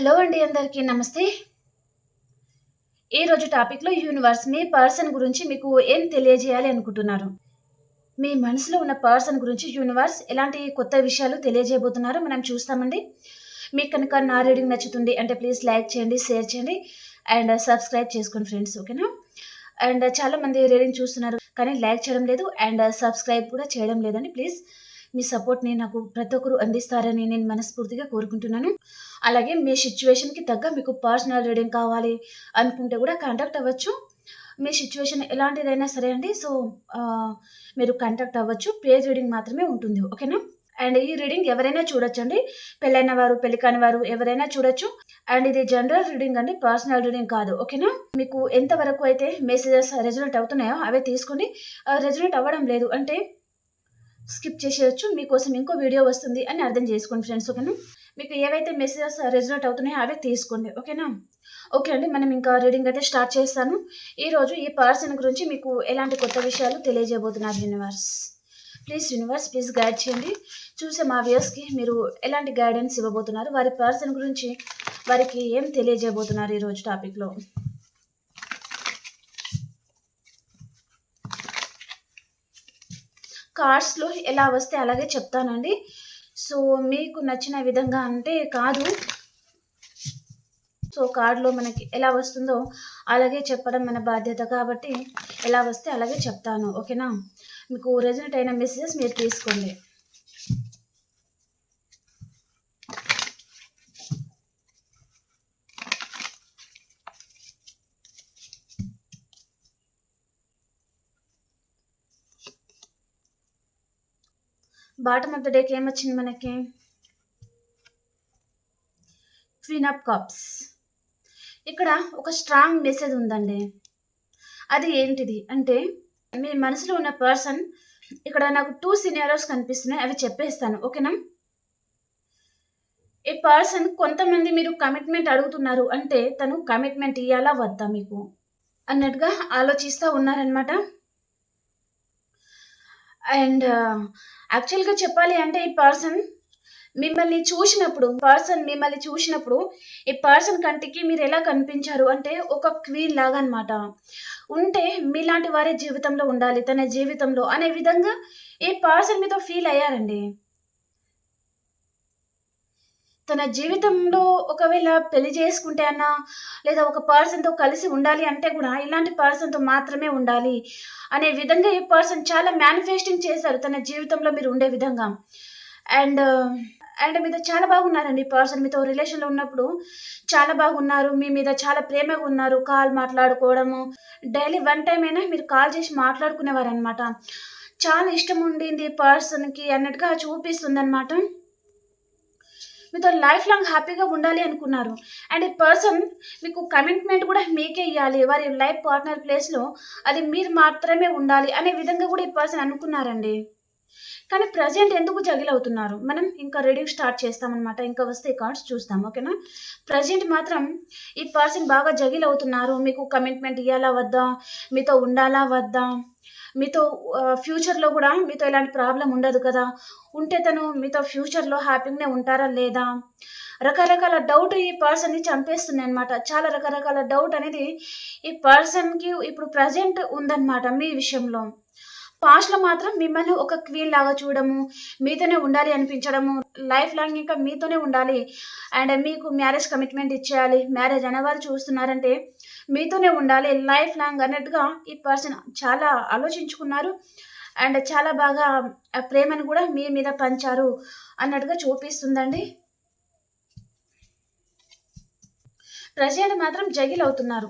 Hello అండి అందరికీ నమస్తే. ఈరోజు టాపిక్లో యూనివర్స్ మీ పర్సన్ గురించి మీకు ఏం తెలియజేయాలి అనుకుంటున్నారు? మీ మనసులో ఉన్న పర్సన్ గురించి యూనివర్స్ ఎలాంటి కొత్త విషయాలు తెలియజేయబోతున్నారో మనం చూస్తామండి. మీకు కనుక నా రీడింగ్ నచ్చుతుంది అంటే ప్లీజ్ లైక్ చేయండి షేర్ చేయండి అండ్ సబ్స్క్రైబ్ చేసుకోండి ఫ్రెండ్స్ ఓకేనా? అండ్ చాలామంది రీడింగ్ చూస్తున్నారు కానీ లైక్ చేయడం లేదు అండ్ సబ్స్క్రైబ్ కూడా చేయడం లేదండి. ప్లీజ్ మీ సపోర్ట్ని నాకు ప్రతి ఒక్కరు అందిస్తారని నేను మనస్ఫూర్తిగా కోరుకుంటున్నాను. అలాగే మీ సిచ్యువేషన్కి తగ్గ మీకు పర్సనల్ రీడింగ్ కావాలి అనుకుంటే కూడా కాంటాక్ట్ అవ్వచ్చు. మీ సిచ్యువేషన్ ఎలాంటిదైనా సరే అండి సో మీరు కాంటాక్ట్ అవ్వచ్చు. పేజ్ రీడింగ్ మాత్రమే ఉంటుంది ఓకేనా అండ్ ఈ రీడింగ్ ఎవరైనా చూడొచ్చండి. పెళ్ళైన వారు పెళ్ళి కాని వారు ఎవరైనా చూడొచ్చు. అండ్ ఇది జనరల్ రీడింగ్ అండి పర్సనల్ రీడింగ్ కాదు ఓకేనా మీకు ఎంతవరకు అయితే మెసేజెస్ రెజల్ట్ అవుతున్నాయో అవే తీసుకోండి. రెజల్ట్ అవ్వడం లేదు అంటే స్కిప్ చేసేయచ్చు మీకోసం ఇంకో వీడియో వస్తుంది అని అర్థం చేసుకోండి ఫ్రెండ్స్ ఓకేనా? మీకు ఏవైతే మెసేజెస్ రెజనేట్ అవుతున్నాయో అవే తీసుకోండి ఓకేనా? ఓకే అండి మనం ఇంకా రీడింగ్ అయితే స్టార్ట్ చేస్తాను. ఈరోజు ఈ పర్సన్ గురించి మీకు ఎలాంటి కొత్త విషయాలు తెలియజేయబోతున్నారు universe please universe please guide చేయండి. చూసే మా వ్యూస్కి మీరు ఎలాంటి గైడెన్స్ ఇవ్వబోతున్నారు? వారి పర్సన్ గురించి వారికి ఏం తెలియజేయబోతున్నారు ఈరోజు టాపిక్లో కార్డ్స్లో ఎలా వస్తే అలాగే చెప్తానండి. సో మీకు నచ్చిన విధంగా అంటే కాదు. సో కార్డులో మనకి ఎలా వస్తుందో అలాగే చెప్పడం మన బాధ్యత కాబట్టి ఎలా వస్తే అలాగే చెప్తాను. ఓకేనా? మీకు రెజనెట్ అయిన మెసేజెస్ మీరు తీసుకోండి. బాటమ్ ఆఫ్ ద డేకి ఏమొచ్చింది మనకి? క్వీన్ ఆఫ్ కప్స్ ఇక్కడ ఒక స్ట్రాంగ్ మెసేజ్ ఉందండి. అది ఏంటిది? అంటే మీ మనసులో ఉన్న పర్సన్ ఇక్కడ నాకు టూ సినియారోస్ కనిపిస్తున్నాయి అవి చెప్పేస్తాను. ఓకేనా ఈ పర్సన్ కొంతమంది మీరు కమిట్మెంట్ అడుగుతున్నారు అంటే తను కమిట్మెంట్ ఇవ్వాలా వద్దా మీకు? అన్నట్టుగా ఆలోచిస్తూ ఉన్నారనమాట అండ్ యాక్చువల్గా చెప్పాలి అంటే ఈ పర్సన్ మిమ్మల్ని చూసినప్పుడు పర్సన్ మిమ్మల్ని చూసినప్పుడు ఈ పర్సన్ కంటికి మీరు ఎలా కనిపించారు అంటే ఒక క్వీన్ లాగా అనమాట ఉంటే మీలాంటి వారే జీవితంలో ఉండాలి తన జీవితంలో అనే విధంగా ఈ పర్సన్ మీతో ఫీల్ అయ్యారండి. తన జీవితంలో ఒకవేళ పెళ్ళి చేసుకుంటే అన్నా లేదా ఒక పర్సన్తో కలిసి ఉండాలి అంటే కూడా ఇలాంటి పర్సన్తో మాత్రమే ఉండాలి అనే విధంగా ఈ పర్సన్ చాలా మేనిఫెస్టింగ్ చేశారు తన జీవితంలో మీరు ఉండే విధంగా. అండ్ అండ్ మీతో చాలా బాగున్నారండి ఈ పర్సన్ మీతో రిలేషన్లో ఉన్నప్పుడు చాలా బాగున్నారు. మీ మీద చాలా ప్రేమగా ఉన్నారు. కాల్ మాట్లాడుకోవడము. డైలీ వన్ టైం అయినా మీరు కాల్ చేసి మాట్లాడుకునేవారు అనమాట చాలా ఇష్టం ఉండింది ఈ పర్సన్కి అన్నట్టుగా చూపిస్తుంది అనమాట మీతో లైఫ్ లాంగ్ హ్యాపీగా ఉండాలి అనుకున్నారు. అండ్ ఈ పర్సన్ మీకు కమిట్మెంట్ కూడా మీకే ఇవ్వాలి వారి లైఫ్ పార్ట్నర్ ప్లేస్లో అది మీరు మాత్రమే ఉండాలి అనే విధంగా కూడా ఈ పర్సన్ అనుకున్నారండి. కానీ ప్రజెంట్ ఎందుకు జగిల్ అవుతున్నారు మనం ఇంకా రీడింగ్ స్టార్ట్ చేస్తామన్నమాట. ఇంకా వస్తే కార్డ్స్ చూస్తాం. ఓకేనా? ప్రజెంట్ మాత్రం ఈ పర్సన్ బాగా జగిల్ అవుతున్నారు మీకు కమిట్మెంట్ ఇవ్వాలా వద్దా? మీతో ఉండాలా వద్దా? మీతో ఫ్యూచర్లో కూడా మీతో ఎలాంటి ప్రాబ్లం ఉండదు కదా. ఉంటే తను మీతో ఫ్యూచర్లో హ్యాపీగానే ఉంటారా లేదా? రకరకాల డౌట్ ఈ పర్సన్ని చంపేస్తుంది అనమాట చాలా రకరకాల డౌట్ అనేది ఈ పర్సన్కి ఇప్పుడు ప్రజెంట్ ఉందన్నమాట మీ విషయంలో. పాస్ట్లో మాత్రం మిమ్మల్ని ఒక క్వీన్ లాగా చూడము మీతోనే ఉండాలి అనిపించడము లైఫ్ లాంగ్ ఇంకా మీతోనే ఉండాలి. అండ్ మీకు మ్యారేజ్ కమిట్మెంట్ ఇచ్చేయాలి. మ్యారేజ్ అనేవారు చూస్తున్నారంటే మీతోనే ఉండాలి. లైఫ్ లాంగ్ అన్నట్టుగా ఈ పర్సన్ చాలా ఆలోచించుకున్నారు. అండ్ చాలా బాగా ప్రేమను కూడా మీ మీద పంచారు అన్నట్టుగా చూపిస్తుందండి. ప్రజెంట్ మాత్రం జగిల్ అవుతున్నారు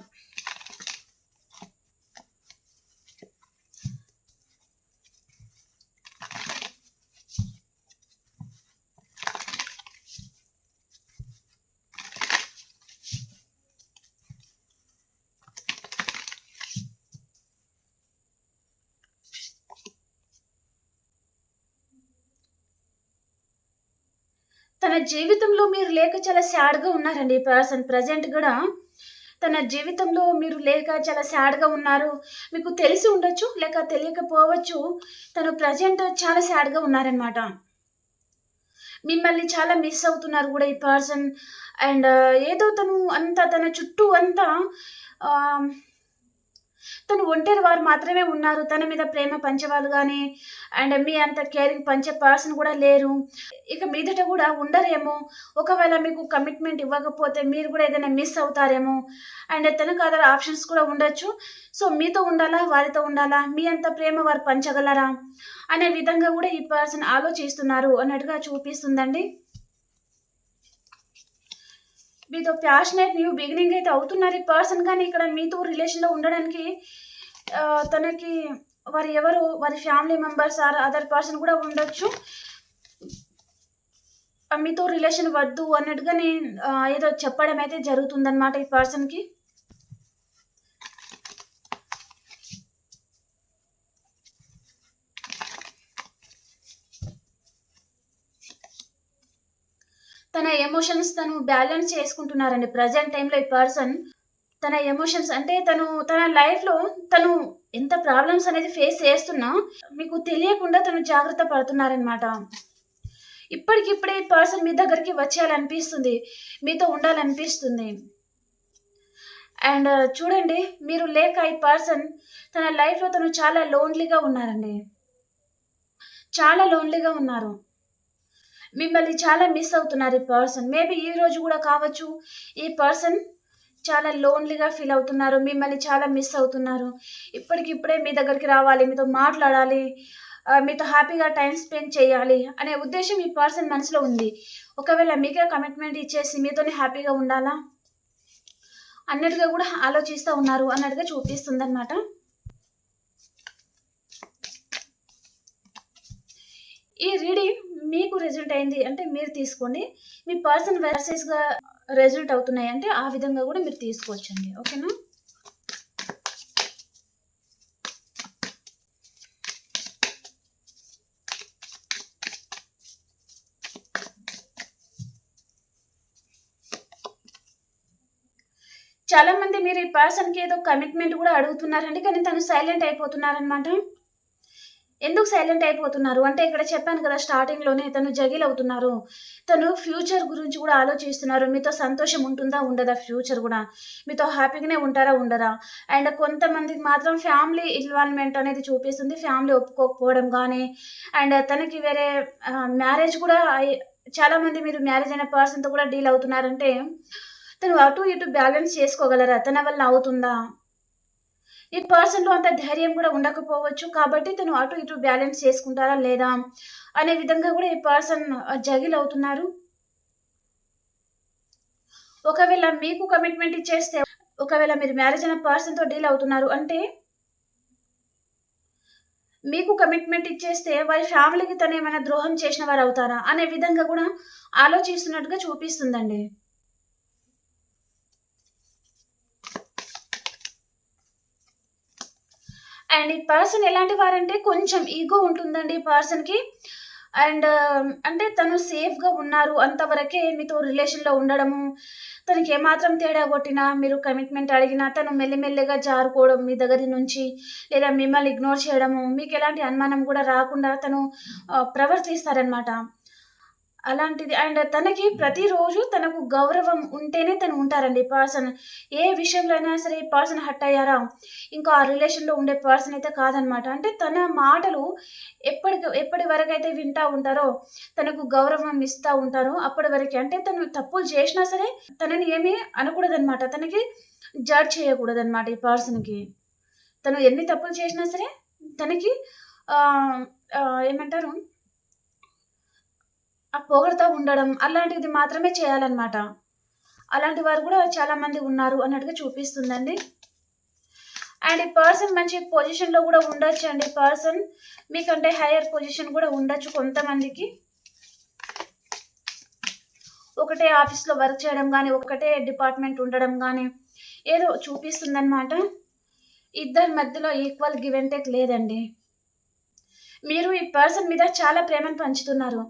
తన జీవితంలో మీరు లేక చాలా సాడ్గా ఉన్నారండి. ఈ పర్సన్ ప్రజెంట్ కూడా తన జీవితంలో మీరు లేక చాలా సాడ్గా ఉన్నారు. మీకు తెలిసి ఉండొచ్చు లేక తెలియకపోవచ్చు తను ప్రజెంట్ చాలా సాడ్గా ఉన్నారనమాట మిమ్మల్ని చాలా మిస్ అవుతున్నారు కూడా ఈ పర్సన్ అండ్ ఏదో తను అంతా తన చుట్టూ అంతా తను ఒంటరి వారు మాత్రమే ఉన్నారు. తన మీద ప్రేమ పంచేవాళ్ళు కానీ అండ్ మీ అంత కేరింగ్ పంచే పర్సన్ కూడా లేరు. ఇక మీదట కూడా ఉండరేమో! ఒకవేళ మీకు కమిట్మెంట్ ఇవ్వకపోతే మీరు కూడా ఏదైనా మిస్ అవుతారేమో! అండ్ తనకు అదర్ ఆప్షన్స్ కూడా ఉండొచ్చు. సో, మీతో ఉండాలా? వారితో ఉండాలా? మీ అంత ప్రేమ వారు పంచగలరా? అనే విధంగా కూడా ఈ పర్సన్ ఆలోచిస్తున్నారు అన్నట్టుగా చూపిస్తుందండి. మీతో ప్యాషనేట్ న్యూ బిగినింగ్ అయితే అవుతున్నారు ఈ పర్సన్. కానీ ఇక్కడ మీతో రిలేషన్‌లో ఉండడానికి తనకి వారు ఎవరు వారి family members or other person కూడా ఉండొచ్చు. మీతో రిలేషన్ వద్దు అన్నట్టుగానే నేను ఏదో చెప్పడం అయితే జరుగుతుందన్నమాట ఈ పర్సన్‌కి. తన ఎమోషన్స్ తను బ్యాలెన్స్ చేసుకుంటున్నారండి ప్రజెంట్ టైంలో ఈ పర్సన్. తన ఎమోషన్స్ అంటే తను తన లైఫ్‌లో తను ఎంత ప్రాబ్లమ్స్ అనేది ఫేస్ చేస్తున్నా మీకు తెలియకుండా తను జాగ్రత్త పడుతున్నారనమాట. ఇప్పటికిప్పుడే ఈ పర్సన్ మీ దగ్గరికి వచ్చేయాలనిపిస్తుంది. మీతో ఉండాలనిపిస్తుంది. అండ్ uh, చూడండి మీరు లేక ఈ పర్సన్ తన లైఫ్‌లో తను చాలా లోన్‌లీగా ఉన్నారండి. చాలా లోన్‌లీగా ఉన్నారు. మిమ్మల్ని చాలా మిస్ అవుతున్నారు ఈ పర్సన్. మేబీ రోజు కూడా కావచ్చు. ఈ పర్సన్ చాలా లోన్‌లీగా ఫీల్ అవుతున్నారు. మిమ్మల్ని చాలా మిస్ అవుతున్నారు. ఇప్పటికిప్పుడే మీ దగ్గరికి రావాలి. మీతో మాట్లాడాలి. మీతో హ్యాపీగా టైం స్పెండ్ చేయాలి అనే ఉద్దేశం ఈ పర్సన్ మనసులో ఉంది. ఒకవేళ మీకే కమిట్మెంట్ ఇచ్చేసి మీతోనే హ్యాపీగా ఉండాలా? అన్నట్టుగా కూడా ఆలోచిస్తూ ఉన్నారు అన్నట్టుగా చూపిస్తుంది అనమాట ఈ రీడింగ్ మీకు రిజల్ట్ అయింది అంటే మీరు తీసుకోండి. మీ పర్సన్ వర్సెస్‌గా రిజల్ట్ అవుతున్నాయి అంటే ఆ విధంగా కూడా మీరు తీసుకోవచ్చండి. ఓకేనా? చాలా మంది మీరు ఈ పర్సన్‌కి ఏదో కమిట్మెంట్ కూడా అడుగుతున్నారండి. కానీ తను సైలెంట్ అయిపోతున్నారనమాట. ఎందుకు సైలెంట్ అయిపోతున్నారు? అంటే ఇక్కడ చెప్పాను కదా స్టార్టింగ్‌లోనే తను జగిల్ అవుతున్నారు. తను ఫ్యూచర్ గురించి కూడా ఆలోచిస్తున్నారు. మీతో సంతోషం ఉంటుందా? ఉండదా? ఫ్యూచర్ కూడా మీతో హ్యాపీగానే ఉంటారా? ఉండరా? అండ్ కొంతమందికి మాత్రం ఫ్యామిలీ ఇన్వాల్వ్‌మెంట్ అనేది చూపిస్తుంది. ఫ్యామిలీ ఒప్పుకోకపోవడం కానీ అండ్ తనకి వేరే మ్యారేజ్ కూడా చాలామంది మీరు మ్యారేజ్ అయిన పర్సన్‌తో కూడా డీల్ అవుతున్నారంటే, తను అటు ఇటు బ్యాలెన్స్ చేసుకోగలరా? తన వల్ల అవుతుందా? ఈ పర్సన్‌లో అంత ధైర్యం కూడా ఉండకపోవచ్చు. కాబట్టి తను అటు ఇటు బ్యాలెన్స్ చేసుకుంటారా? లేదా? అనే విధంగా కూడా ఈ పర్సన్ జగిల్ అవుతున్నారు. ఒకవేళ మీకు కమిట్మెంట్ ఇచ్చేస్తే ఒకవేళ మీరు మ్యారేజ్ అయిన పర్సన్‌తో డీల్ అవుతున్నారు అంటే మీకు కమిట్మెంట్ ఇచ్చేస్తే వారి ఫ్యామిలీకి తను ఏమైనా ద్రోహం చేసిన వారు అవుతారా అనే విధంగా కూడా ఆలోచిస్తున్నట్టుగా చూపిస్తుందండి. అండ్ ఈ పర్సన్ ఎలాంటి వారంటే కొంచెం ఈగో ఉంటుందండి ఈ పర్సన్‌కి. అండ్ అంటే తను సేఫ్‌గా ఉన్నారు అంతవరకే మీతో రిలేషన్‌లో ఉండడము. తనకి ఏమాత్రం తేడా కొట్టినా, మీరు కమిట్మెంట్ అడిగినా తను మెల్లిమెల్లిగా జారుకోవడం మీ దగ్గర నుంచి, లేదా మిమ్మల్ని ఇగ్నోర్ చేయడము, మీకు ఎలాంటి అనుమానం కూడా రాకుండా తను ప్రవర్తిస్తారనమాట. అలాంటిది అండ్ తనకి ప్రతిరోజు తనకు గౌరవం ఉంటేనే తను ఉంటారండి ఈ పర్సన్. ఏ విషయంలో అయినా సరే ఈ పర్సన్ హట్ అయ్యారా, ఇంకా ఆ రిలేషన్‌లో ఉండే పర్సన్ అయితే కాదనమాట. అంటే తన మాటలు ఎప్పటికి ఎప్పటి వరకు అయితే వింటా ఉంటారో, తనకు గౌరవం ఇస్తూ ఉంటారో అప్పటి వరకు అంటే తను తప్పులు చేసినా సరే తనని ఏమి అనకూడదనమాట. తనకి జడ్జ్ చేయకూడదనమాట ఈ పర్సన్‌కి. తను ఎన్ని తప్పులు చేసినా సరే తనకి ఏమంటారు? ఆ పొగడతా ఉండడం అలాంటిది మాత్రమే చేయాలన్నమాట అలాంటి వారు కూడా చాలామంది ఉన్నారు అన్నట్టుగా చూపిస్తుందండి. అండ్ ఈ పర్సన్ మంచి పొజిషన్‌లో కూడా ఉండొచ్చు అండి పర్సన్. మీకంటే హైయర్ పొజిషన్ కూడా ఉండొచ్చు కొంతమందికి. ఒకటే ఆఫీస్‌లో వర్క్ చేయడం కానీ ఒకటే డిపార్ట్‌మెంట్ ఉండడం కానీ ఏదో చూపిస్తుందనమాట. ఇద్దరి మధ్యలో ఈక్వల్ గివ్ అండ్ టేక్ లేదండి. మీరు ఈ పర్సన్ మీద చాలా ప్రేమను పంచుతున్నారు.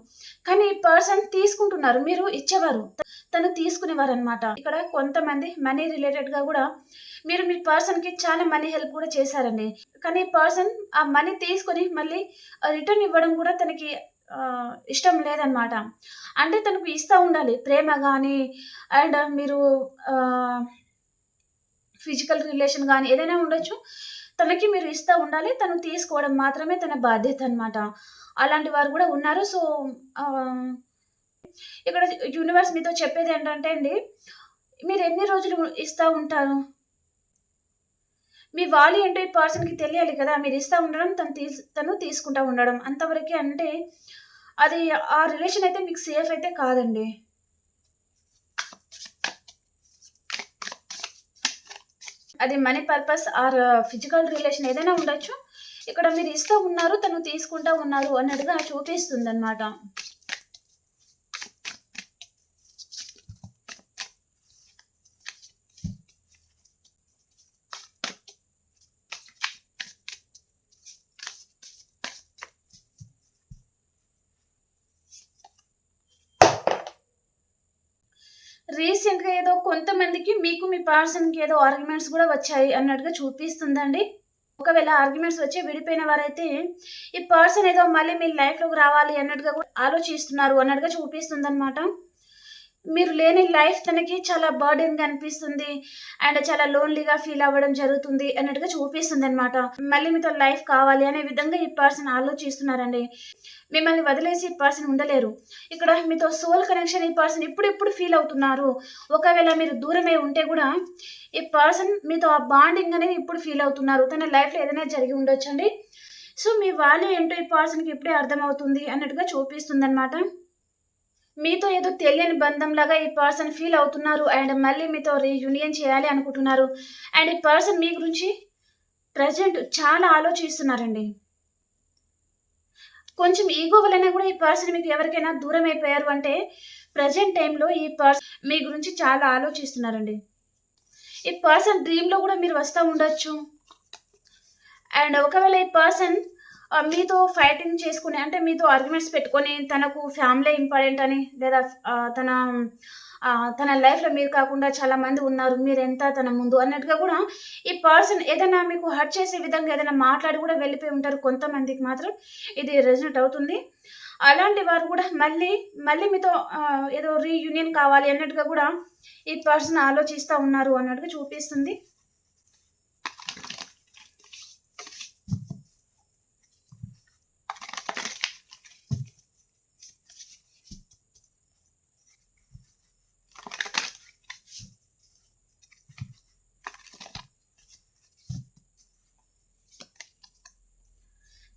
కానీ ఈ పర్సన్ తీసుకుంటున్నారు. మీరు ఇచ్చేవారు. తను తీసుకునేవారు అనమాట ఇక్కడ కొంతమంది మనీ రిలేటెడ్‌గా కూడా మీరు మీ పర్సన్‌కి చాలా మనీ హెల్ప్ కూడా చేశారండి. కానీ పర్సన్ ఆ మనీ తీసుకొని మళ్ళీ రిటర్న్ ఇవ్వడం కూడా తనకి ఇష్టం లేదనమాట. అంటే తనకు ఇస్తా ఉండాలి. ప్రేమ కానీ అండ్ మీరు ఫిజికల్ రిలేషన్ కానీ ఏదైనా ఉండొచ్చు. తనకి మీరు ఇస్తూ ఉండాలి. తను తీసుకోవడం మాత్రమే తన బాధ్యత అనమాట. అలాంటి వారు కూడా ఉన్నారు. సో, ఇక్కడ యూనివర్స్ మీతో చెప్పేదేంటంటే అండి, మీరు ఎన్ని రోజులు ఇస్తూ ఉంటారు? మీ వాల్యూ ఏంటో ఈ పర్సన్‌కి తెలియాలి కదా! మీరు ఇస్తూ ఉండడం, తను తీ తను తీసుకుంటా ఉండడం. అంతవరకే అంటే, అది ఆ రిలేషన్ అయితే మీకు సేఫ్ అయితే కాదండి. అది money purpose or physical relation ఏదైనా ఉండొచ్చు. ఇక్కడ మీరు ఇస్తూ ఉన్నారు, తను తీసుకుంటా ఉన్నారు అన్నట్టుగా చూపిస్తుంది అనమాట ఏదో కొంతమందికి మీకు మీ పర్సన్‌కి ఏదో ఆర్గ్యుమెంట్స్ కూడా వచ్చాయి అన్నట్టుగా చూపిస్తుందండి. ఒకవేళ ఆర్గ్యుమెంట్స్ వచ్చి విడిపోయిన వారైతే, ఈ పర్సన్ ఏదో మళ్ళీ మీ లైఫ్‌లోకి రావాలి అన్నట్టుగా కూడా ఆలోచిస్తున్నారు అన్నట్టుగా చూపిస్తుందనమాట. మీరు లేని లైఫ్ తనకి చాలా బర్డెన్‌గా అనిపిస్తుంది. అండ్ చాలా లోన్‌లీగా ఫీల్ అవ్వడం జరుగుతుంది అన్నట్టుగా చూపిస్తుంది అనమాట మళ్ళీ మీతో లైఫ్ కావాలి అనే విధంగా ఈ పర్సన్ ఆలోచిస్తున్నారండి. మిమ్మల్ని వదిలేసి ఈ పర్సన్ ఉండలేరు. ఇక్కడ మీతో సోల్ కనెక్షన్ ఈ పర్సన్ ఇప్పుడిప్పుడు ఫీల్ అవుతున్నారు. ఒకవేళ మీరు దూరమే ఉంటే కూడా ఈ పర్సన్ మీతో ఆ బాండింగ్ అనేది ఇప్పుడు ఫీల్ అవుతున్నారు. తన లైఫ్‌లో ఏదైనా జరిగి ఉండొచ్చండి. సో, మీ వాల్యూ ఏంటో ఈ పర్సన్‌కి ఇప్పుడే అర్థమవుతుంది అన్నట్టుగా చూపిస్తుంది అనమాట మీతో ఏదో తెలియని బంధంలాగా ఈ పర్సన్ ఫీల్ అవుతున్నారు. అండ్ మళ్ళీ మీతో రీయూనియన్ చేయాలి అనుకుంటున్నారు. అండ్ ఈ పర్సన్ మీ గురించి ప్రెజెంట్ చాలా ఆలోచిస్తున్నారండి. కొంచెం ఈగో వలన కూడా ఈ పర్సన్ మీకు ఎవరికైనా దూరం అయిపోయారు అంటే, ప్రజెంట్ టైంలో ఈ పర్సన్ మీ గురించి చాలా ఆలోచిస్తున్నారండి. ఈ పర్సన్ డ్రీమ్‌లో కూడా మీరు వస్తూ ఉండొచ్చు. అండ్ ఒకవేళ ఈ పర్సన్ మీతో ఫైటింగ్ చేసుకుని అంటే మీతో ఆర్గ్యుమెంట్స్ పెట్టుకొని తనకు ఫ్యామిలీ ఇంపార్టెంట్ అని లేదా తన తన లైఫ్‌లో మీరు కాకుండా చాలా మంది ఉన్నారు. మీరెంత తన ముందు అన్నట్టుగా కూడా ఈ పర్సన్ ఏదైనా మీకు హర్ట్ చేసే విధంగా ఏదైనా మాట్లాడి కూడా వెళ్ళిపోయి ఉంటారు. కొంతమందికి మాత్రం ఇది రెజనెట్ అవుతుంది. అలాంటి వారు కూడా మళ్ళీ, మళ్ళీ మీతో ఏదో రీయూనియన్ కావాలి అన్నట్టుగా కూడా ఈ పర్సన్ ఆలోచిస్తూ ఉన్నారు అన్నట్టుగా చూపిస్తుంది.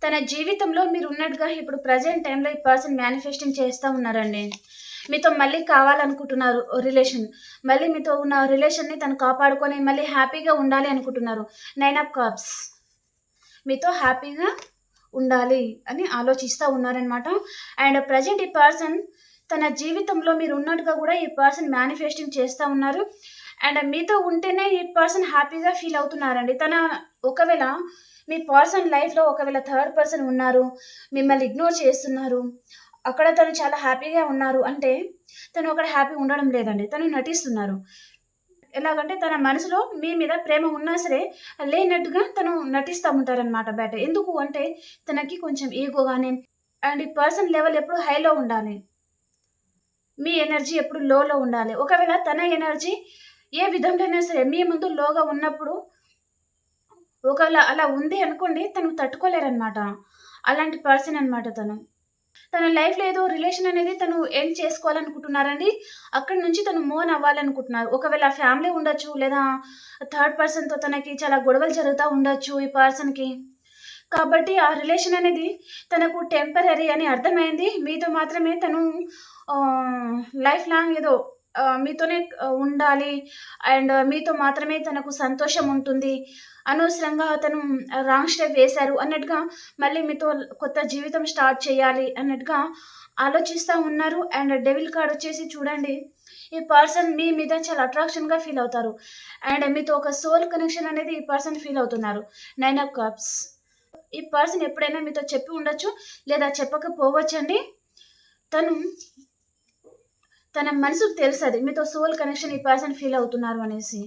తన జీవితంలో మీరు ఉన్నట్టుగా ఇప్పుడు ప్రజెంట్ టైంలో ఈ పర్సన్ మేనిఫెస్టింగ్ చేస్తూ ఉన్నారండి. మీతో మళ్ళీ కావాలనుకుంటున్నారు రిలేషన్. మళ్ళీ మీతో ఉన్న రిలేషన్‌ని తను కాపాడుకొని మళ్ళీ హ్యాపీగా ఉండాలి అనుకుంటున్నారు. Nine of cups. మీతో హ్యాపీగా ఉండాలి అని ఆలోచిస్తూ ఉన్నారనమాట. అండ్ ప్రజెంట్ ఈ పర్సన్ తన జీవితంలో మీరు ఉన్నట్టుగా కూడా ఈ పర్సన్ మేనిఫెస్టింగ్ చేస్తూ ఉన్నారు. అండ్ మీతో ఉంటేనే ఈ పర్సన్ హ్యాపీగా ఫీల్ అవుతున్నారండి. తన ఒకవేళ మీ పర్సన్ లైఫ్‌లో ఒకవేళ థర్డ్ పర్సన్ ఉన్నారు. మిమ్మల్ని ఇగ్నోర్ చేస్తున్నారు. అక్కడ తను చాలా హ్యాపీగా ఉన్నారు అంటే, తను అక్కడ హ్యాపీగా ఉండడం లేదండి. తను నటిస్తున్నారు. ఎలాగంటే తన మనసులో మీ మీద ప్రేమ ఉన్నా సరే, లేనట్టుగా తను నటిస్తా ఉంటారనమాట బయట. ఎందుకు అంటే తనకి కొంచెం ఈగో కానీ అండ్ ఈ పర్సన్ లెవెల్ ఎప్పుడు హైలో ఉండాలి. మీ ఎనర్జీ ఎప్పుడు లోలో ఉండాలి. ఒకవేళ తన ఎనర్జీ ఏ విధంలో అయినా సరే మీ ముందు లోగా ఉన్నప్పుడు ఒకవేళ అలా ఉంది అనుకోండి తను తట్టుకోలేరనమాట. అలాంటి పర్సన్ అనమాట తను. తన లైఫ్‌లో ఏదో రిలేషన్ అనేది తను ఎండ్ చేసుకోవాలనుకుంటున్నారండి. అక్కడి నుంచి తను మోన్ అవ్వాలనుకుంటున్నారు. ఒకవేళ ఫ్యామిలీ ఉండొచ్చు. లేదా థర్డ్ పర్సన్‌తో తనకి చాలా గొడవలు జరుగుతూ ఉండొచ్చు ఈ పర్సన్‌కి. కాబట్టి ఆ రిలేషన్ అనేది తనకు టెంపరరీ అని అర్థమైంది. మీతో మాత్రమే తను లైఫ్ లాంగ్ ఏదో మీతోనే ఉండాలి. అండ్ మీతో మాత్రమే తనకు సంతోషం ఉంటుంది. అనవసరంగా అతను రాంగ్ స్టెప్ వేశారు అన్నట్టుగా మళ్ళీ మీతో కొత్త జీవితం స్టార్ట్ చేయాలి అన్నట్టుగా ఆలోచిస్తూ ఉన్నారు. అండ్ డెవిల్ కార్డ్ వచ్చేసి చూడండి. ఈ పర్సన్ మీ మీద చాలా అట్రాక్షన్‌గా ఫీల్ అవుతారు. అండ్ మీతో ఒక సోల్ కనెక్షన్ అనేది ఈ పర్సన్ ఫీల్ అవుతున్నారు. Nine of cups. ఈ పర్సన్ ఎప్పుడైనా మీతో చెప్పి ఉండొచ్చు. లేదా చెప్పకపోవచ్చండి. తను తన మనసుకు తెలుసది. మీతో సోల్ కనెక్షన్ ఈ పర్సన్ ఫీల్ అవుతున్నారు అనేసి.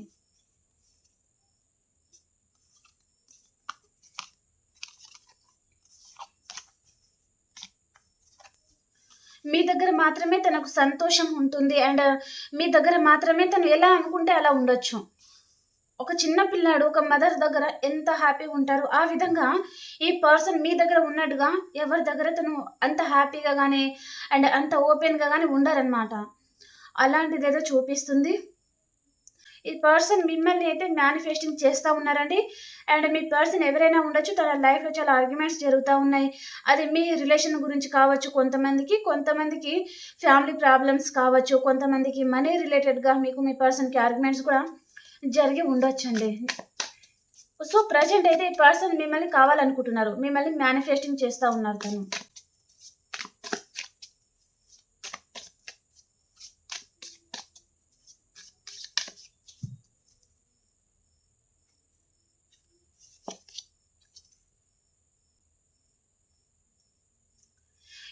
మీ దగ్గర మాత్రమే తనకు సంతోషం ఉంటుంది. అండ్ మీ దగ్గర మాత్రమే తను ఎలా అనుకుంటే అలా ఉండొచ్చు. ఒక చిన్న పిల్లాడు ఒక మదర్ దగ్గర ఎంత హ్యాపీగా ఉంటారో, ఆ విధంగా ఈ పర్సన్ మీ దగ్గర ఉన్నట్టుగా ఎవరి దగ్గర తను అంత హ్యాపీగా కానీ అండ్ అంత ఓపెన్‌గా కానీ ఉండరనమాట. అలాంటిదేదో చూపిస్తుంది. ఈ పర్సన్ మిమ్మల్ని అయితే మేనిఫెస్టింగ్ చేస్తూ ఉన్నారండి. అండ్ మీ పర్సన్ ఎవరైనా ఉండొచ్చు. తన లైఫ్‌లో చాలా ఆర్గ్యుమెంట్స్ జరుగుతూ ఉన్నాయి. అది మీ రిలేషన్ గురించి కావచ్చు కొంతమందికి, కొంతమందికి ఫ్యామిలీ ప్రాబ్లమ్స్ కావచ్చు, కొంతమందికి మనీ రిలేటెడ్‌గా మీకు మీ పర్సన్‌కి ఆర్గ్యుమెంట్స్ కూడా జరిగి ఉండొచ్చండి. సో, ప్రెజెంట్ అయితే ఈ పర్సన్ మిమ్మల్ని కావాలనుకుంటున్నారు. మిమ్మల్ని మేనిఫెస్టింగ్ చేస్తూ ఉన్నారు తను.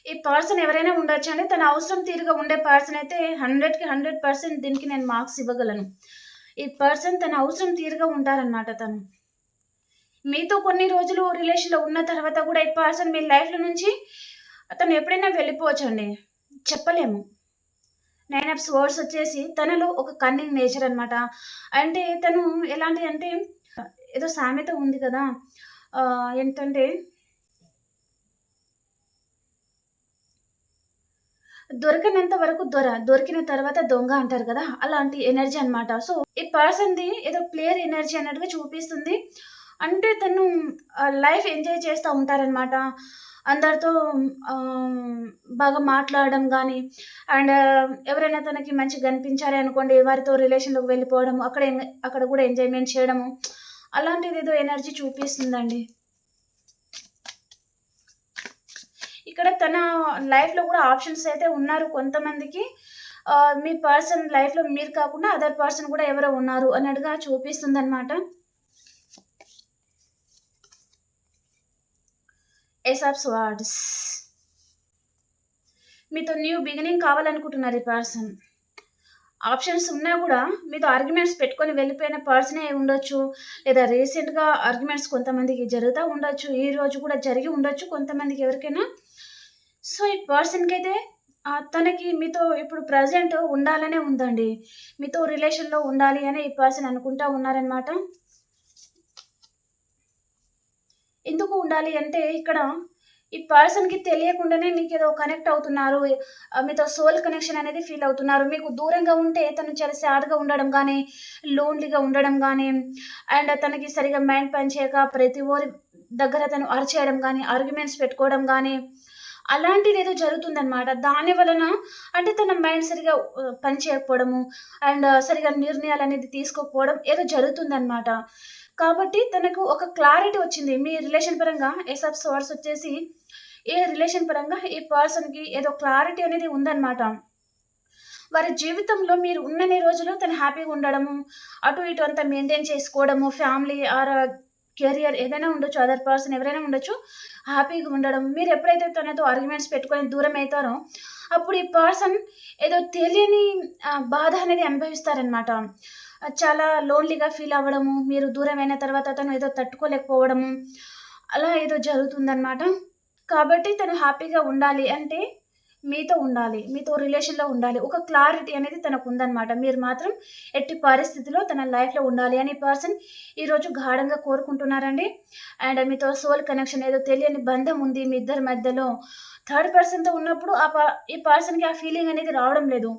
ఈ పర్సన్ ఎవరైనా ఉండొచ్చండి. తన అవసరం తీరుగా ఉండే పర్సన్ అయితే 100కి 100% దీనికి నేను మార్క్స్ ఇవ్వగలను. ఈ పర్సన్ తన అవసరం తీరుగా ఉంటారనమాట తను. మీతో కొన్ని రోజులు రిలేషన్‌లో ఉన్న తర్వాత కూడా ఈ పర్సన్ మీ లైఫ్‌లో నుంచి తను ఎప్పుడైనా వెళ్ళిపోవచ్చండి. చెప్పలేము. నైన్ ఆఫ్ స్వర్డ్స్ వచ్చేసి తనలో ఒక కన్నింగ్ నేచర్ అనమాట. అంటే తను ఎలాంటి అంటే ఏదో సామెత ఉంది కదా! ఏంటంటే దొరకనంత వరకు దొర. దొరికిన తర్వాత దొంగ అంటారు కదా! అలాంటి ఎనర్జీ అనమాట. సో, ఈ పర్సన్‌ది ఏదో ప్లేయర్ ఎనర్జీ అన్నట్టుగా చూపిస్తుంది. అంటే తను లైఫ్ ఎంజాయ్ చేస్తూ ఉంటారనమాట. అందరితో బాగా మాట్లాడడం కానీ అండ్ ఎవరైనా తనకి మంచిగా కనిపించారే అనుకోండి, వారితో రిలేషన్‌లోకి వెళ్ళిపోవడం, అక్కడ అక్కడ కూడా ఎంజాయ్‌మెంట్ చేయడము. అలాంటిది ఏదో ఎనర్జీ చూపిస్తుందండి. ఇక్కడ తన లైఫ్‌లో కూడా ఆప్షన్స్ అయితే ఉన్నారు కొంతమందికి. మీ పర్సన్ లైఫ్‌లో మీరు కాకుండా అదర్ పర్సన్ కూడా ఎవరో ఉన్నారు అన్నట్టుగా చూపిస్తుందనమాట. Ace of swords. మీతో న్యూ బిగినింగ్ కావాలనుకుంటున్నారు ఈ పర్సన్. ఆప్షన్స్ ఉన్నా కూడా మీతో ఆర్గ్యుమెంట్స్ పెట్టుకొని వెళ్ళిపోయిన పర్సనే ఉండొచ్చు. లేదా రీసెంట్‌గా ఆర్గ్యుమెంట్స్ కొంతమందికి జరుగుతూ ఉండొచ్చు. ఈ రోజు కూడా జరిగి ఉండొచ్చు కొంతమందికి ఎవరికైనా. సో, ఈ పర్సన్కి అయితే తనకి మీతో ఇప్పుడు ప్రజెంట్ ఉండాలనే ఉందండి. మీతో రిలేషన్‌లో ఉండాలి అని ఈ పర్సన్ అనుకుంటా ఉన్నారనమాట. ఎందుకు ఉండాలి అంటే ఇక్కడ ఈ పర్సన్‌కి తెలియకుండానే మీకేదో కనెక్ట్ అవుతున్నారు. మీతో సోల్ కనెక్షన్ అనేది ఫీల్ అవుతున్నారు. మీకు దూరంగా ఉంటే తను చాలా సాడ్‌గా ఉండడం కానీ లోన్‌లీగా ఉండడం కానీ అండ్ తనకి సరిగ్గా మైండ్ పనిచేయక ప్రతి ఓరి దగ్గర తను అరిచేయడం కానీ ఆర్గ్యుమెంట్స్ పెట్టుకోవడం కానీ అలాంటిది ఏదో జరుగుతుందనమాట. దాని వలన అంటే తన మైండ్ సరిగా పనిచేయకపోవడము అండ్ సరిగా నిర్ణయాలు అనేది తీసుకోకపోవడం ఏదో జరుగుతుందనమాట. కాబట్టి తనకు ఒక క్లారిటీ వచ్చింది. మీ రిలేషన్ పరంగా ఏస్ ఆఫ్ వచ్చేసి ఈ రిలేషన్ పరంగా ఈ పర్సన్‌కి ఏదో క్లారిటీ అనేది ఉందన్నమాట వారి జీవితంలో మీరు ఉన్నన్ని రోజులు తను హ్యాపీగా ఉండడము, అటు ఇటు అంతా మెయింటైన్ చేసుకోవడము, ఫ్యామిలీ ఆర్ కెరియర్ ఏదైనా ఉండొచ్చు. అదర్ పర్సన్ ఎవరైనా ఉండొచ్చు. హ్యాపీగా ఉండడం. మీరు ఎప్పుడైతే తనతో ఆర్గ్యుమెంట్స్ పెట్టుకొని దూరం అవుతారో అప్పుడు ఈ పర్సన్ ఏదో తెలియని బాధ అనేది అనుభవిస్తారనమాట. చాలా లోన్‌లీగా ఫీల్ అవ్వడము, మీరు దూరమైన తర్వాత తను ఏదో తట్టుకోలేకపోవడము, అలా ఏదో జరుగుతుందనమాట. కాబట్టి తను హ్యాపీగా ఉండాలి అంటే మీతో ఉండాలి. మీతో రిలేషన్‌లో ఉండాలి. ఒక క్లారిటీ అనేది తనకు ఉందనమాట మీరు మాత్రం ఎట్టి పరిస్థితిలో తన లైఫ్‌లో ఉండాలి అని ఈ పర్సన్ ఈరోజు గాఢంగా కోరుకుంటున్నారండి. అండ్ మీతో సోల్ కనెక్షన్ ఏదో తెలియని బంధం ఉంది మీ ఇద్దరి మధ్యలో. థర్డ్ పర్సన్‌తో ఉన్నప్పుడు ఆ ప ఈ పర్సన్‌కి ఆ ఫీలింగ్ అనేది రావడం లేదు.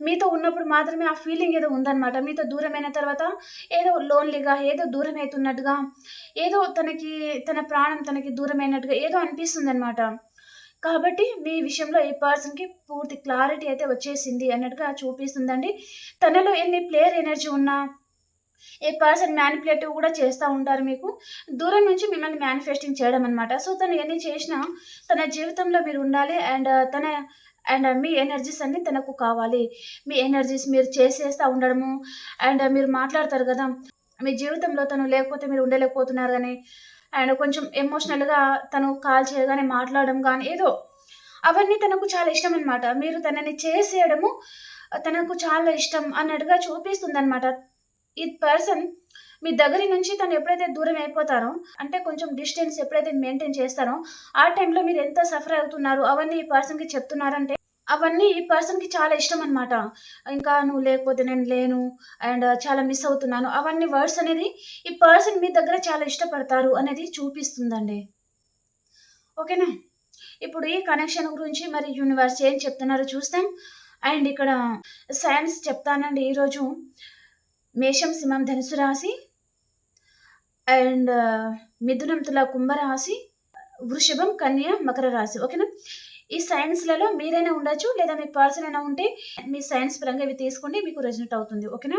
మీతో ఉన్నప్పుడు మాత్రమే ఆ ఫీలింగ్ ఏదో ఉందనమాట. మీతో దూరమైన తర్వాత ఏదో లోన్‌లీగా, ఏదో దూరం అవుతున్నట్టుగా ఏదో తనకి తన ప్రాణం తనకి దూరమైనట్టుగా ఏదో అనిపిస్తుంది అనమాట కాబట్టి మీ విషయంలో ఈ పర్సన్‌కి పూర్తి క్లారిటీ అయితే వచ్చేసింది అన్నట్టుగా చూపిస్తుందండి. తనలో ఎన్ని ప్లేయర్ ఎనర్జీ ఉన్నా, ఈ పర్సన్ మ్యానిపులేటివ్ కూడా చేస్తూ ఉంటారు మీకు. దూరం నుంచి మిమ్మల్ని మేనిఫెస్టింగ్ చేయడం అనమాట. సో, తను ఎన్ని చేసినా తన జీవితంలో మీరు ఉండాలి. అండ్ తన అండ్ మీ ఎనర్జీస్ అన్నీ తనకు కావాలి. మీ ఎనర్జీస్ మీరు చేసేస్తూ ఉండడము, అండ్ మీరు మాట్లాడతారు కదా! మీ జీవితంలో తను లేకపోతే మీరు ఉండలేకపోతున్నారు కానీ అండ్ కొంచెం ఎమోషనల్‌గా తను కాల్ చేయగానే మాట్లాడడం కానీ ఏదో అవన్నీ తనకు చాలా ఇష్టం అనమాట మీరు తనని చేసేయడము తనకు చాలా ఇష్టం అన్నట్టుగా చూపిస్తుంది అనమాట ఈ పర్సన్ మీ దగ్గర నుంచి తను ఎప్పుడైతే దూరం అయిపోతారో, అంటే కొంచెం డిస్టెన్స్ ఎప్పుడైతే మెయింటైన్ చేస్తారో, ఆ టైంలో మీరు ఎంత సఫర్ అవుతున్నారు అవన్నీ ఈ పర్సన్‌కి చెప్తున్నారంటే, అవన్నీ ఈ పర్సన్‌కి చాలా ఇష్టం అనమాట. ఇంకా నువ్వు లేకపోతే నేను లేను అండ్ చాలా మిస్ అవుతున్నాను. అవన్నీ వర్డ్స్ అనేది ఈ పర్సన్ మీ దగ్గర చాలా ఇష్టపడతారు అనేది చూపిస్తుందండి. ఓకేనా? ఇప్పుడు ఈ కనెక్షన్ గురించి మరి యూనివర్స్ ఏం చెప్తున్నారో చూస్తాం. అండ్ ఇక్కడ సైన్స్ చెప్తానండి ఈరోజు. మేషం, సింహం, ధనుసు రాశి అండ్ మిథునం, తుల, కుంభరాశి, వృషభం, కన్య, మకర రాశి. ఓకేనా? ఈ సైన్స్‌లలో మీరైనా ఉండొచ్చు. లేదా మీ పర్సన్ అయినా ఉంటే మీ సైన్స్ పరంగా ఇవి తీసుకోండి. మీకు రెజనెట్ అవుతుంది. ఓకేనా?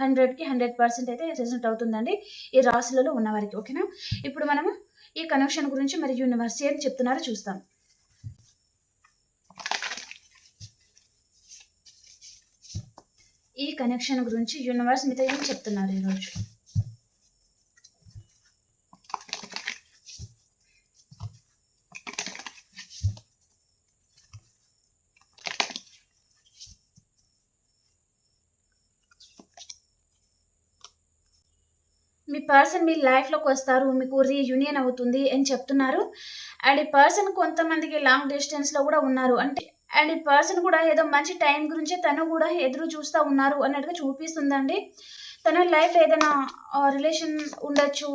100కి 100% అయితే రెజొనేట్ అవుతుందండి. ఈ రాశులలో ఉన్నవారికి. ఓకేనా? ఇప్పుడు మనము ఈ కనెక్షన్ గురించి మరి యూనివర్స్ ఏం చెప్తున్నారో చూస్తాం. ఈ కనెక్షన్ గురించి యూనివర్స్ మీతో ఏం చెప్తున్నారు ఈరోజు? పర్సన్ మీ లైఫ్‌లోకి వస్తారు. మీకు రీయూనియన్ అవుతుంది అని చెప్తున్నారు. అండ్ ఈ పర్సన్ కొంతమందికి లాంగ్ డిస్టెన్స్‌లో కూడా ఉన్నారు. అంటే అండ్ ఈ పర్సన్ కూడా ఏదో మంచి టైం గురించే తను కూడా ఎదురు చూస్తూ ఉన్నారు అన్నట్టుగా చూపిస్తుందండి. తన లైఫ్‌లో ఏదైనా రిలేషన్ ఉండొచ్చు.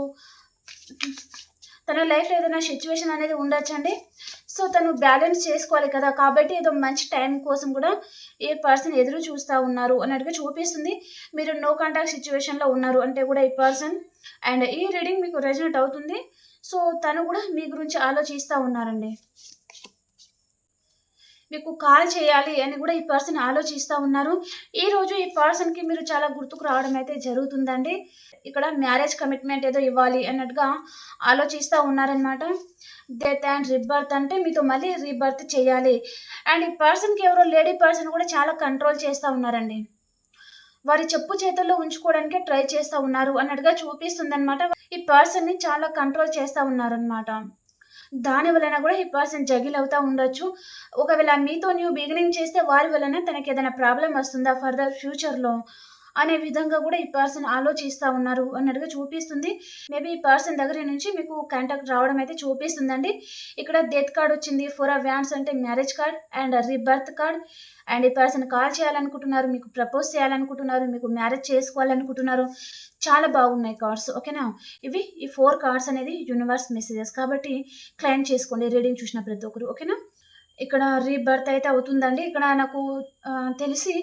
తన లైఫ్‌లో ఏదైనా సిచ్యువేషన్ అనేది ఉండొచ్చండి. సో, తను బ్యాలెన్స్ చేసుకోవాలి కదా! కాబట్టి ఏదో మంచి టైం కోసం కూడా ఈ పర్సన్ ఎదురు చూస్తా ఉన్నారు అన్నట్టుగా చూపిస్తుంది. మీరు నో కాంటాక్ట్ సిచ్యువేషన్లో ఉన్నారు అంటే కూడా ఈ పర్సన్ అండ్ ఈ రీడింగ్ మీకు రెజొనేట్ అవుతుంది. సో, తను కూడా మీ గురించి ఆలోచిస్తూ ఉన్నారండి. మీకు కాల్ చేయాలి అని కూడా ఈ పర్సన్ ఆలోచిస్తూ ఉన్నారు. ఈరోజు ఈ పర్సన్‌కి మీరు చాలా గుర్తుకు రావడం అయితే జరుగుతుందండి. ఇక్కడ మ్యారేజ్ కమిట్మెంట్ ఏదో ఇవ్వాలి అన్నట్టుగా ఆలోచిస్తూ ఉన్నారనమాట. డెత్ అండ్ రిబర్త్ అంటే మీతో మళ్ళీ రీబర్త్ చేయాలి. అండ్ ఈ పర్సన్‌కి ఎవరో లేడీ పర్సన్ కూడా చాలా కంట్రోల్ చేస్తా ఉన్నారండి. వారి చెప్పు చేతుల్లో ఉంచుకోవడానికి ట్రై చేస్తూ ఉన్నారు అన్నట్టుగా చూపిస్తుందనమాట. ఈ పర్సన్‌ని చాలా కంట్రోల్ చేస్తా ఉన్నారనమాట. దాని వలన కూడా ఈ పర్సన్ జగిల్ అవుతా ఉండొచ్చు. ఒకవేళ మీతో న్యూ బిగినింగ్ చేస్తే వారి వలన తనకి ఏదైనా ప్రాబ్లం వస్తుందా ఫర్దర్ ఫ్యూచర్‌లో అనే విధంగా కూడా ఈ పర్సన్ ఆలోచిస్తా ఉన్నారు అన్నట్టుగా చూపిస్తుంది. మేబీ ఈ పర్సన్ దగ్గర నుంచి మీకు కాంటాక్ట్ రావడం అయితే చూపిస్తుందండి. ఇక్కడ డెత్ కార్డ్ వచ్చింది. ఫోర్ ఆఫ్ వ్యాన్స్ అంటే marriage card and rebirth card and ఈ పర్సన్ కాల్ చేయాలనుకుంటున్నారు. మీకు ప్రపోజ్ చేయాలనుకుంటున్నారు. మీకు మ్యారేజ్ చేసుకోవాలనుకుంటున్నారు. చాలా బాగున్నాయి కార్డ్స్. ఓకేనా? ఇవి ఈ ఫోర్ కార్డ్స్ అనేది యూనివర్స్ మెసేజెస్ కాబట్టి క్లెయిమ్ చేసుకోండి రీడింగ్ చూసిన ప్రతి ఒక్కరు. ఓకేనా? ఇక్కడ రీబర్త్ అయితే అవుతుందండి. ఇక్కడ నాకు తెలిసి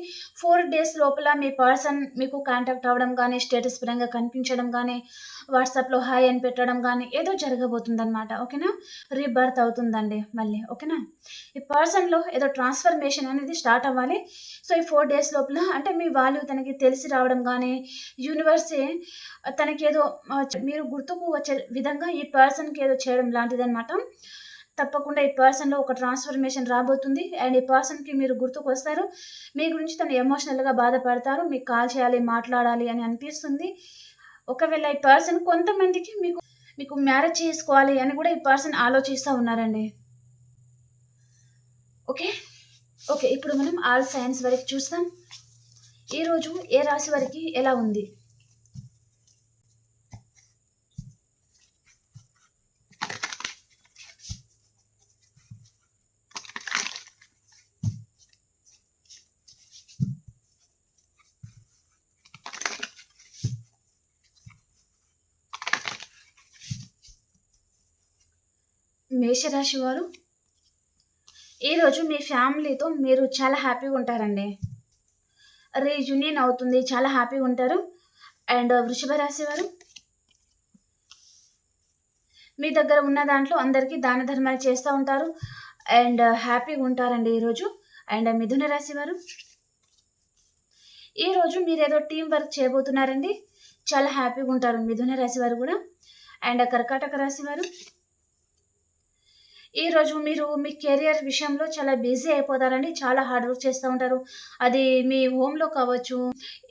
ఫోర్ డేస్ లోపల మీ పర్సన్ మీకు కాంటాక్ట్ అవ్వడం కానీ స్టేటస్ పరంగా కనిపించడం కానీ వాట్సాప్‌లో హాయ్ అని పెట్టడం కానీ ఏదో జరగబోతుందనమాట. ఓకేనా? రీబర్త్ అవుతుందండి మళ్ళీ. ఓకేనా? ఈ పర్సన్‌లో ఏదో ట్రాన్స్‌ఫర్మేషన్ అనేది స్టార్ట్ అవ్వాలి. సో, ఈ ఫోర్ డేస్ లోపల అంటే మీ వాల్యూ తనకి తెలిసి రావడం కానీ యూనివర్సే తనకి ఏదో మీరు గుర్తుకు వచ్చే విధంగా ఈ పర్సన్‌కి ఏదో చేయడం లాంటిదన్నమాట తప్పకుండా ఈ పర్సన్‌లో ఒక ట్రాన్స్‌ఫర్మేషన్ రాబోతుంది. అండ్ ఈ పర్సన్‌కి మీరు గుర్తుకొస్తారు. మీ గురించి తను ఎమోషనల్‌గా బాధపడతారు. మీకు కాల్ చేయాలి, మాట్లాడాలి అని అనిపిస్తుంది. ఒకవేళ ఈ పర్సన్ కొంతమందికి మీకు మీకు మ్యారేజ్ చేసుకోవాలి అని కూడా ఈ పర్సన్ ఆలోచిస్తా ఉన్నారండి. ఓకే. ఓకే. ఇప్పుడు మనం ఆల్ సైన్స్ వరకు చూస్తాం. ఈరోజు ఏ రాశి వారికి ఎలా ఉంది? మేషరాశి వారు ఈరోజు మీ ఫ్యామిలీతో మీరు చాలా హ్యాపీగా ఉంటారండి. రీయూనియన్ అవుతుంది. చాలా హ్యాపీగా ఉంటారు. అండ్ వృషభ రాశి వారు మీ దగ్గర ఉన్న దాంట్లో అందరికీ దాన ధర్మాలు చేస్తూ ఉంటారు. అండ్ హ్యాపీగా ఉంటారండి ఈరోజు. అండ్ మిథున రాశి వారు ఈరోజు ఏదో టీం వర్క్ చేయబోతున్నారండి. చాలా హ్యాపీగా ఉంటారు మిథున రాశి వారు కూడా. అండ్ కర్కాటక రాశి వారు ఈరోజు మీరు మీ కెరియర్ విషయంలో చాలా బిజీ అయిపోతారండి. చాలా హార్డ్ వర్క్ చేస్తూ ఉంటారు. అది మీ హోమ్‌లో కావచ్చు,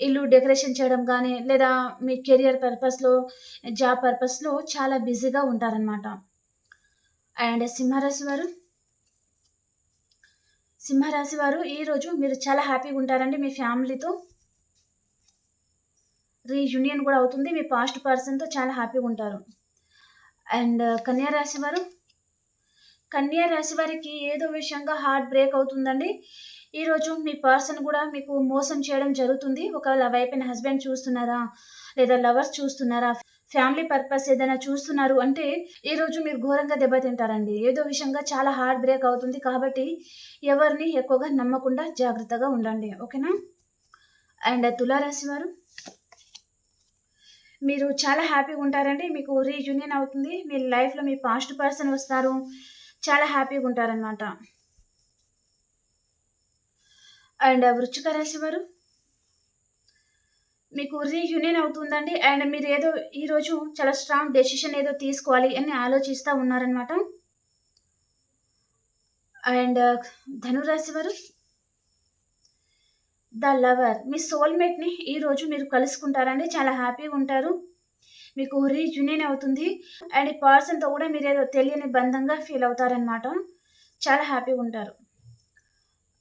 ఇల్లు డెకరేషన్ చేయడం కానీ లేదా మీ కెరియర్ పర్పస్‌లో, జాబ్ పర్పస్‌లో చాలా బిజీగా ఉంటారనమాట. అండ్ సింహరాశి వారు సింహరాశి వారు ఈరోజు మీరు చాలా హ్యాపీగా ఉంటారండి మీ ఫ్యామిలీతో. రీయూనియన్ కూడా అవుతుంది. మీ పాస్ట్ పర్సన్‌తో చాలా హ్యాపీగా ఉంటారు. అండ్ కన్యా రాశి వారు కన్యా రాశి వారికి ఏదో విషయంగా హార్ట్ బ్రేక్ అవుతుందండి. ఈరోజు మీ పర్సన్ కూడా మీకు మోసం చేయడం జరుగుతుంది. ఒకవేళ వైఫ్ అండ్ హస్బెండ్ చూస్తున్నారా? లేదా లవర్స్ చూస్తున్నారా? ఫ్యామిలీ పర్పస్ ఏదైనా చూస్తున్నారు అంటే ఈరోజు మీరు ఘోరంగా దెబ్బతింటారండి. ఏదో విషయంగా చాలా హార్ట్ బ్రేక్ అవుతుంది కాబట్టి ఎవరిని ఎక్కువగా నమ్మకుండా జాగ్రత్తగా ఉండండి. ఓకేనా? అండ్ తులారాశి వారు మీరు చాలా హ్యాపీగా ఉంటారండి. మీకు రీయూనియన్ అవుతుంది. మీ లైఫ్లో మీ పాస్ట్ పర్సన్ వస్తారు. చాలా హ్యాపీగా ఉంటారనమాట అండ్ వృచ్చిక రాశి వారు మీకు రీయూనియన్ అవుతుందండి. అండ్ మీరు ఏదో ఈరోజు చాలా స్ట్రాంగ్ డెసిషన్ ఏదో తీసుకోవాలి అని ఆలోచిస్తూ ఉన్నారనమాట అండ్ ధనురాశి వారు ద లవర్ మీ సోల్మేట్ని ఈరోజు మీరు కలుసుకుంటారండి. చాలా హ్యాపీగా ఉంటారు. మీకు రీయూనియన్ అవుతుంది. అండ్ ఈ పర్సన్తో కూడా మీరు ఏదో తెలియని బంధంగా ఫీల్ అవుతారనమాట చాలా హ్యాపీగా ఉంటారు.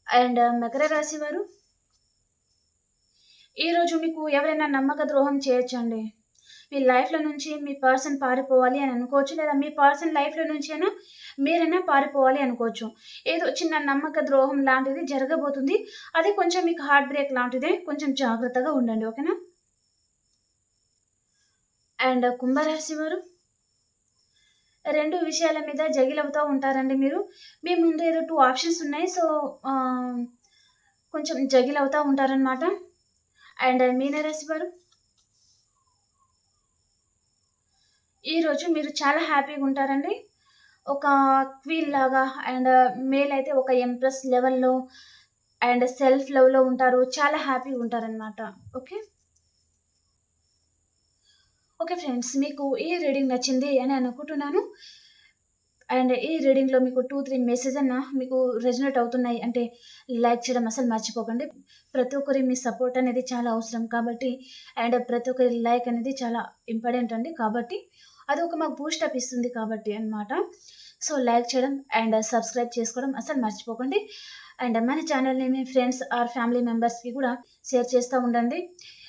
అండ్ మకర రాశి వారు ఈరోజు మీకు ఎవరైనా నమ్మక ద్రోహం చేయొచ్చండి. మీ లైఫ్లో నుంచి మీ పర్సన్ పారిపోవాలి అని అనుకోవచ్చు. లేదా మీ పర్సన్ లైఫ్లో నుంచి అయినా మీరైనా పారిపోవాలి అనుకోవచ్చు. ఏదో చిన్న నమ్మక ద్రోహం లాంటిది జరగబోతుంది. అది కొంచెం మీకు హార్ట్ బ్రేక్ లాంటిదే. కొంచెం జాగ్రత్తగా ఉండండి. ఓకేనా? అండ్ కుంభరాశి వారు రెండు విషయాల మీద జగిలవుతూ ఉంటారండి మీరు. మీ ముందు ఏదో టూ ఆప్షన్స్ ఉన్నాయి. సో కొంచెం జగిలవుతూ ఉంటారనమాట అండ్ మీనరాశి వారు ఈరోజు మీరు చాలా హ్యాపీగా ఉంటారండి. ఒక క్వీన్ లాగా అండ్ మేల్ అయితే ఒక ఎంప్రెస్ లెవెల్లో అండ్ సెల్ఫ్ లెవెల్లో ఉంటారు. చాలా హ్యాపీగా ఉంటారనమాట ఓకే? ఓకే ఫ్రెండ్స్ మీకు ఈ రీడింగ్ నచ్చింది అని అనుకుంటున్నాను. అండ్ ఈ రీడింగ్లో మీకు టూ త్రీ మెసేజ్ అన్న మీకు రెజనేట్ అవుతున్నాయి అంటే లైక్ చేయడం అసలు మర్చిపోకండి. ప్రతి ఒక్కరి మీ సపోర్ట్ అనేది చాలా అవసరం కాబట్టి అండ్ ప్రతి ఒక్కరి లైక్ అనేది చాలా ఇంపార్టెంట్ అండి కాబట్టి అది ఒక మాకు బూస్టప్ ఇస్తుంది కాబట్టి అనమాట సో లైక్ చేయడం అండ్ సబ్స్క్రైబ్ చేసుకోవడం అసలు మర్చిపోకండి. అండ్ మన ఛానల్ని మీ ఫ్రెండ్స్ ఆర్ ఫ్యామిలీ మెంబర్స్కి కూడా షేర్ చేస్తూ ఉండండి.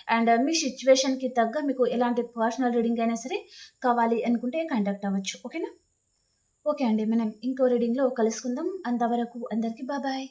అండ్ మీ సిచ్యువేషన్కి తగ్గ మీకు ఎలాంటి పర్సనల్ రీడింగ్ అయినా సరే కావాలి అనుకుంటే కండక్ట్ అవ్వచ్చు. ఓకేనా? ఓకే అండి మనం ఇంకో రీడింగ్లో కలుసుకుందాం. అంతవరకు అందరికీ బాబాయ్